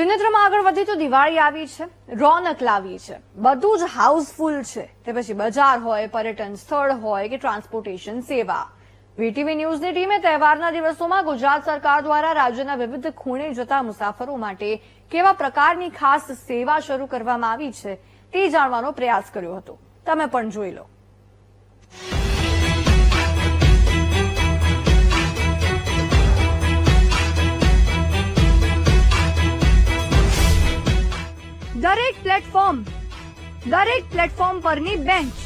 ત્રિનેત્રમાં આગળ વધી તો દિવાળી આવી છે, રોનક લાવી છે. બધું જ હાઉસફુલ છે. તે પછી બજાર હોય, પર્યટન સ્થળ હોય કે ટ્રાન્સપોર્ટેશન સેવા. વીટીવી ન્યૂઝની ટીમે તહેવારના દિવસોમાં ગુજરાત સરકાર દ્વારા રાજ્યના વિવિધ ખૂણે જતા મુસાફરો માટે કેવા પ્રકારની ખાસ સેવા શરૂ કરવામાં આવી છે તે જાણવાનો પ્રયાસ કર્યો હતો. તમે પણ જોઈ લો. દરેક પ્લેટફોર્મ દરેક પ્લેટફોર્મ પરની બેન્ચ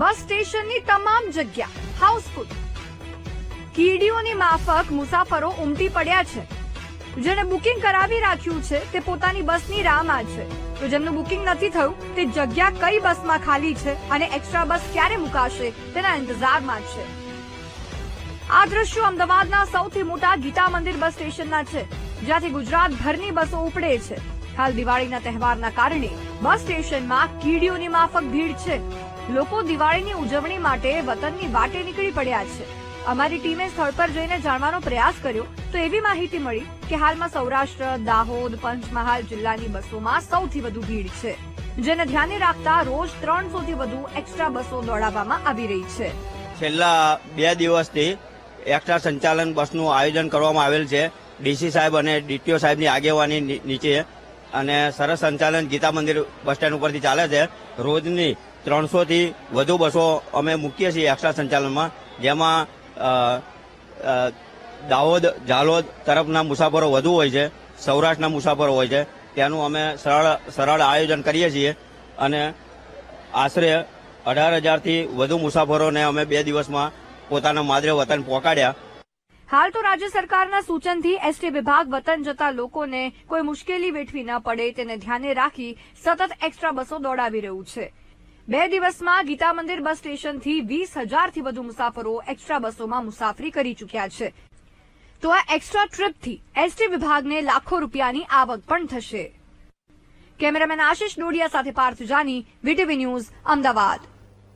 બસ સ્ટેશનની તમામ જગ્યા હાઉસફુલ કીડીઓની માફક મુસાફરો ઉમટી પડ્યા છે. જેણે બુકિંગ કરાવી રાખ્યું છે, તે પોતાની બસની રાહમાં છે તો જેમનું બુકિંગ નથી થયું, તે જગ્યા કઈ બસમાં ખાલી છે અને એક્સ્ટ્રા બસ ક્યારે મુકાશે, તેના ઇંતજારમાં છે આ દ્રશ્યો અમદાવાદના સૌથી મોટા ગીતા મંદિર બસ સ્ટેશનના છે, જ્યાંથી ગુજરાતભરની બસો ઉપડે છે. હાલ દિવાળીના તહેવારના કારણે બસ સ્ટેશનમાં કીડીઓની માફક ભીડ છે. લોકો દિવાળીની ઉજવણી માટે વતનની વાટે નીકળી પડ્યા છે. અમારી ટીમે સ્થળ પર જઈને જાણવાનો પ્રયાસ કર્યો તો એવી માહિતી મળી કે હાલમાં સૌરાષ્ટ્ર, દાહોદ, પંચમહાલ જિલ્લાની બસોમાં સૌથી વધુ ભીડ છે. જેને ધ્યાને રાખતા રોજ ત્રણસો થી વધુ એક્સ્ટ્રા બસો દોડાવવામાં આવી રહી છે. છેલ્લા બે દિવસથી એક્સ્ટ્રા સંચાલન બસનું આયોજન કરવામાં આવેલ છે. ડીસી સાહેબ અને ડીટીઓ સાહેબની આગેવાની નીચે અને સરસ સંચાલન ગીતા મંદિર બસ સ્ટેન્ડ ઉપરથી ચાલે છે. રોજની ત્રણસો થી વધુ બસો અમે મૂકીએ છીએ એક્સ્ટ્રા સંચાલનમાં, જેમાં દાહોદ જાલોદ તરફના મુસાફરો વધુ હોય છે, સૌરાષ્ટ્રના મુસાફરો હોય છે. તેનું અમે સરળ સરળ આયોજન કરીએ છીએ અને આશરે અઢાર હજારથી વધુ મુસાફરોને અમે બે દિવસમાં પોતાના માદરે વતન પહોંચાડ્યા. હાલ તો રાજ્ય સરકારના સૂચનથી એસટી વિભાગ વતન જતા લોકોને કોઈ મુશ્કેલી વેઠવી ન પડે તેને ધ્યાને રાખી સતત એક્સ્ટ્રા બસો દોડાવી રહ્યું છે. બે દિવસમાં ગીતા મંદિર બસ સ્ટેશનથી વીસ હજારથી વધુ મુસાફરો એક્સ્ટ્રા બસોમાં મુસાફરી કરી ચૂક્યા છે. તો આ એક્સ્ટ્રા ટ્રીપથી એસટી વિભાગને લાખો રૂપિયાની આવક પણ થશે. કેમેરામેન આશિષ ડોડિયા સાથે પાર્થ જાની, વીટીવી ન્યૂઝ, અમદાવાદ.